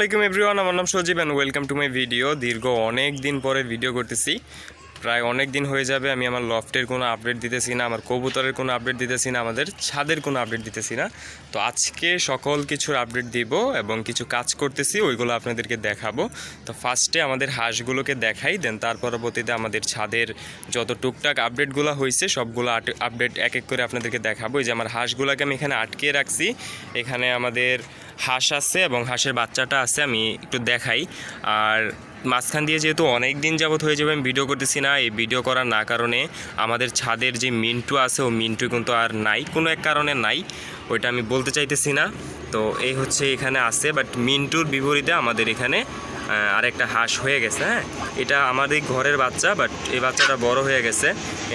আলাইকুম এভরিওয়ান আমার নাম Sajib and welcome to my video দীর্ঘ অনেক দিন পরে ভিডিও করতেছি। প্রায় অনেক দিন হয়ে যাবে, আমি আমার লফটের কোনো আপডেট দিতেছি না, আমার কবুতরের কোনো আপডেট দিতেছি না, আমাদের ছাদের কোনো আপডেট দিতেছি না। তো আজকে সকল কিছুর আপডেট দিব এবং কিছু কাজ করতেছি, ওইগুলো আপনাদেরকে দেখাবো। তো ফার্স্টে আমাদের হাঁসগুলোকে দেখাই দেন তার পরবর্তীতে আমাদের ছাদের যত টুকটাক আপডেটগুলো হয়েছে সবগুলো আপডেট এক এক করে আপনাদেরকে দেখাবো। এই যে আমার হাঁসগুলোকে আমি এখানে আটকে রাখছি, এখানে আমাদের হাঁস আছে এবং হাঁসের বাচ্চাটা আছে, আমি একটু দেখাই। আর মাঝখান দিয়ে যেহেতু অনেক দিন যাবত হয়ে যাবে আমি ভিডিও করতেছি না। এই ভিডিও করার না কারণে আমাদের ছাদের যে মিন্টু আছে ও মিন্টু কিন্তু আর নাই কোনো এক কারণে নাই ওইটা আমি বলতে চাইতেছি না। তো এই হচ্ছে এখানে আছে বাট মিন্টুর বিপরীতে আমাদের এখানে আহ, আরেকটা হাঁস হয়ে গেছে হ্যাঁ? এটা আমাদের ঘরের বাচ্চা বাট এই বাচ্চাটা বড় হয়ে গেছে।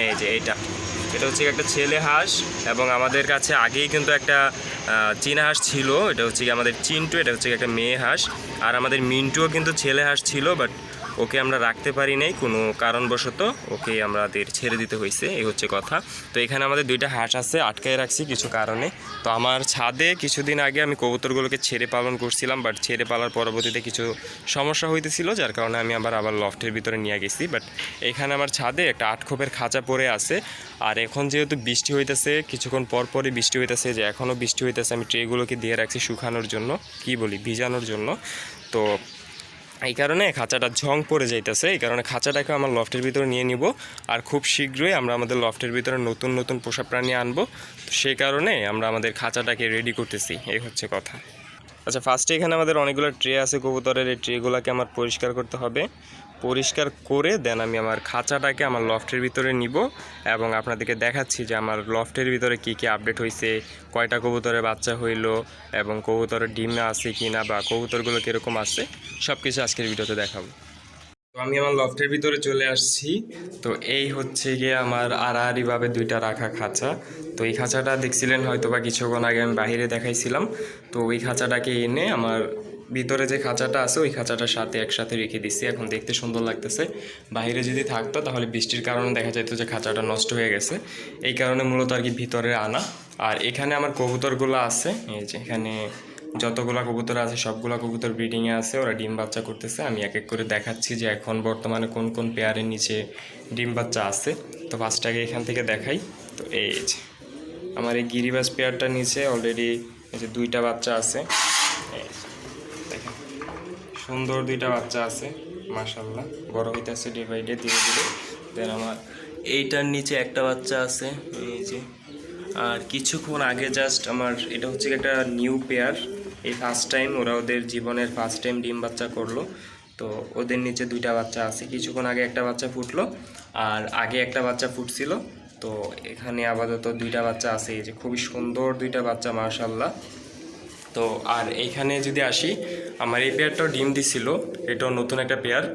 এই যে এটা এটা হচ্ছে একটা ছেলে হাঁস এবং আমাদের কাছে আগেই কিন্তু একটা চীনা হাঁস ছিল, এটা হচ্ছে আমাদের চিন্টু, এটা হচ্ছে একটা মেয়ে হাঁস। আর আমাদের মিন্টুও কিন্তু ছেলে হাঁস ছিল বাট ওকে আমরা রাখতে পারি নাই, কোনো কারণবশত ওকে আমাদের ছেড়ে দিতে হয়েছে, এই হচ্ছে কথা। তো এখানে আমাদের দুইটা হাঁস আছে, আটকায় রাখছি কিছু কারণে। তো আমার ছাদে কিছুদিন আগে আমি কবুতরগুলোকে ছেড়ে পালন করছিলাম বাট ছেড়ে পালার পরবর্তীতে কিছু সমস্যা হইতেছিল, যার কারণে আমি আবার আবার লফটের ভিতরে নিয়ে গেছি। বাট এখানে আমার ছাদে একটা আটখোপের খাঁচা পড়ে আছে, আর এখন যেহেতু বৃষ্টি হইতেছে, কিছুক্ষণ পর পরই বৃষ্টি হইতেছে, যে এখনও বৃষ্টি হইতেছে, আমি ট্রেগুলোকে দিয়ে রাখছি শুকানোর জন্য, কি বলি, ভিজানোর জন্য। তো এই কারণে খাঁচাটা ঝং পড়ে যাইতেছে। এই কারণে খাঁচাটাকে আমার লফটের ভিতরে নিয়ে নিব আর খুব শীঘ্রই আমরা আমাদের লফটের ভিতরে নতুন নতুন পোষা প্রাণী আনব। সেই কারণে আমরা আমাদের খাঁচাটাকে রেডি করতেছি। এই হচ্ছে কথা। আচ্ছা ফার্স্টে এখানে আমাদের অনেকগুলো ট্রে আছে কবুতরের। এই ট্রেগুলোকে আমার পরিষ্কার করতে হবে। পরিষ্কার করে দেন আমি আমার খাঁচাটাকে আমার লফটের ভিতরে নিব এবং আপনাদেরকে দেখাচ্ছি যে আমার লফটের ভিতরে কি কি আপডেট হয়েছে, কয়টা কবুতরের বাচ্চা হইল এবং কবুতরের ডিমে আছে কি না বা কবুতরগুলো কীরকম আছে সব কিছু আজকের ভিডিওতে দেখাবো। তো আমি আমার লফটের ভিতরে চলে আসছি। তো এই হচ্ছে গিয়ে আমার আড়াআড়িভাবে দুইটা রাখা খাঁচা। তো এই খাঁচাটা দেখছিলেন হয়তো বা কিছুক্ষণ আগে আমি বাইরে দেখাইছিলাম। তো ওই খাঁচাটাকে এনে আমার ভিতরে যে খাঁচাটা আছে, ওই খাঁচাটার সাথে একসাথে রেখে দিচ্ছি এখন দেখতে সুন্দর লাগতেছে। বাইরে যদি থাকতো, তাহলে বৃষ্টির কারণে দেখা যেত যে খাঁচাটা নষ্ট হয়ে গেছে। এই কারণে মূলত আর কি ভিতরে আনা। আর এখানে আমার কবুতরগুলো আছে। এই যে এখানে যতগুলা কবুতর আছে, সবগুলো কবুতর ব্রিডিংয়ে আছে, ওরা ডিম বাচ্চা করতেছে। আমি এক এক করে দেখাচ্ছি যে এখন বর্তমানে কোন কোন পেয়ারের নিচে ডিম বাচ্চা আছে। তো ফার্স্টটাকে এখান থেকে দেখাই। তো এই যে আমার এই গিরিবাস পেয়ারটা নিচে অলরেডি এই যে দুইটা বাচ্চা আছে। এই সুন্দর দুইটা বাচ্চা আছে মাশাল্লাহ বড় হইতেছে ডে বাই ডে ধীরে ধীরে। দেন আমার এইটার নিচে একটা বাচ্চা আছে, এই যে। আর কিছুক্ষণ আগে জাস্ট আমার, এটা হচ্ছে একটা নিউ পেয়ার এই ফার্স্ট টাইম ওরা ওদের জীবনের ফার্স্ট টাইম ডিম বাচ্চা করল। তো ওদের নিচে দুইটা বাচ্চা আছে। কিছুক্ষণ আগে একটা বাচ্চা ফুটলো, আর আগে একটা বাচ্চা ফুটছিল। তো এখানে আপাতত দুইটা বাচ্চা আছে, এই যে। খুবই সুন্দর দুইটা বাচ্চা মার্শাল্লাহ তো আর এইখানে যদি আসি, আমার এই পেয়ারটাও ডিম দিছিল, এটাও নতুন একটা পেয়ার।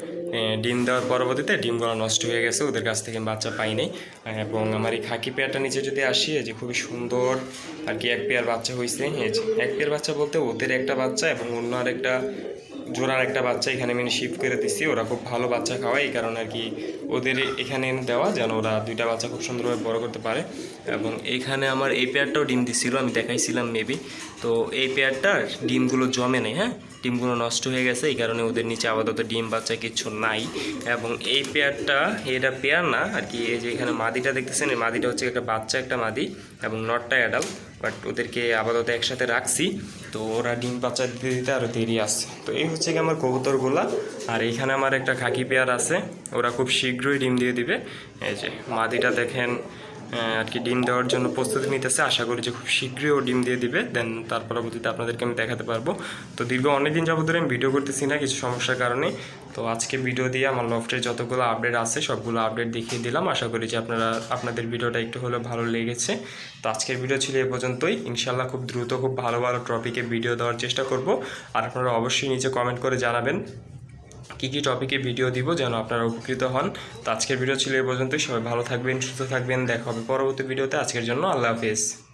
ডিম দেওয়ার পরবর্তীতে ডিমগুলো নষ্ট হয়ে গেছে, ওদের কাছ থেকে বাচ্চা পাইনি। এবং আমার এই খাকি পেয়ারটা নিচে যদি আসি যে খুবই সুন্দর আর কি এক পেয়ার বাচ্চা হয়েছে এক পেয়ার বাচ্চা বলতে ওদের একটা বাচ্চা এবং অন্য আর একটা জোড়ার একটা বাচ্চা এখানে আমি শিফট করে দিচ্ছি ওরা খুব ভালো বাচ্চা খাওয়ায়, এই কারণে আর কি ওদের এখানে এনে দেওয়া যেন ওরা দুইটা বাচ্চা খুব সুন্দরভাবে বড় করতে পারে। এবং এখানে আমার এই পেয়ারটাও ডিম দিছিল, আমি দেখাইছিলাম মেবি তো এই পেয়ারটার ডিমগুলো জমে নেই হ্যাঁ? ডিমগুলো নষ্ট হয়ে গেছে, এই কারণে ওদের নিচে আপাতত ডিম বাচ্চা কিছু নাই। এবং এই পেয়ারটা, এটা পেয়ার না, আর কি, এই যে এখানে মাদিটা দেখতেছেন, এই মাদিটা হচ্ছে একটা বাচ্চা একটা মাদি, এবং নটটা অ্যাডাল বাট ওদেরকে আপাতত একসাথে রাখছি। তো ওরা ডিম বাচ্চা দিতে দিতে আরও দেরি আসছে। তো এই হচ্ছে কি আমার কবুতরগুলা, আর এইখানে আমার একটা খাকি পেয়ার আছে, ওরা খুব শীঘ্রই ডিম দিয়ে দিবে। এই যে মাদিটা দেখেন আর কি ডিম দেওয়ার জন্য প্রস্তুতি নিতেছে। আশা করি যে খুব শীঘ্রই ও ডিম দিয়ে দিবে। দেন তার পরবর্তীতে আপনাদেরকে আমি দেখাতে পারব। তো দীর্ঘ অনেকদিন যাবত ধরে আমি ভিডিও করতেছি না, কিছু সমস্যার কারণে। তো আজকে ভিডিও দিয়ে আমার লফটের যতগুলো আপডেট আছে, সবগুলো আপডেট দেখিয়ে দিলাম। আশা করি যে আপনারা, আপনাদের ভিডিওটা একটু হলেও ভালো লেগেছে। তো আজকের ভিডিও ছিল এ পর্যন্তই। ইনশাল্লাহ খুব দ্রুত, খুব ভালো ভালো টপিকে ভিডিও দেওয়ার চেষ্টা করব। আর আপনারা অবশ্যই নিচে কমেন্ট করে জানাবেন কী কী টপিকে ভিডিও দিব যেন আপনারা উপকৃত হন। তো আজকের ভিডিও ছিল এই পর্যন্তই। সবাই ভালো থাকবেন, সুস্থ থাকবেন। দেখা হবে পরবর্তী ভিডিওতে আজকের জন্য আল্লাহ হাফেজ।